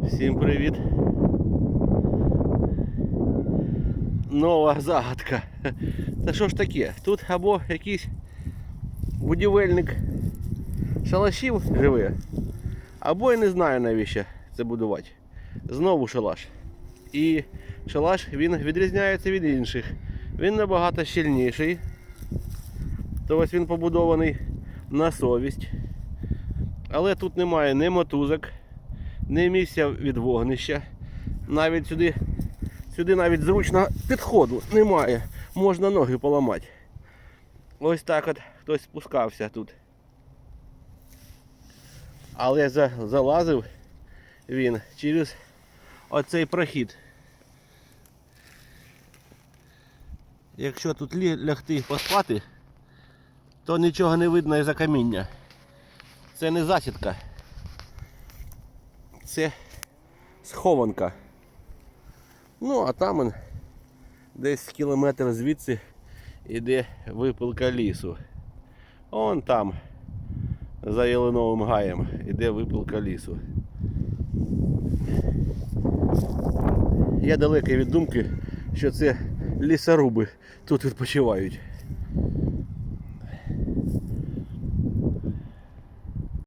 Всім привіт. Нова загадка. Та що ж таке? Тут або якийсь будівельник шалашів живе, або я не знаю навіщо це будувати. Знову шалаш. І шалаш він відрізняється від інших. Він набагато щільніший. Тобто він побудований на совість. Але тут немає ні мотузок, ні місця від вогнища. Навіть сюди, сюди навіть зручно підходу немає. Можна ноги поламати. Ось так от хтось спускався тут. Але за, залазив він через оцей прохід. Якщо тут лягти поспати, то нічого не видно із-за каміння. Це не засідка. Це схованка. Ну, а там он, десь кілометр звідси іде випилка лісу. Он там, за Єлиновим гаєм, іде випилка лісу. Я далекий від думки, що це лісоруби тут відпочивають.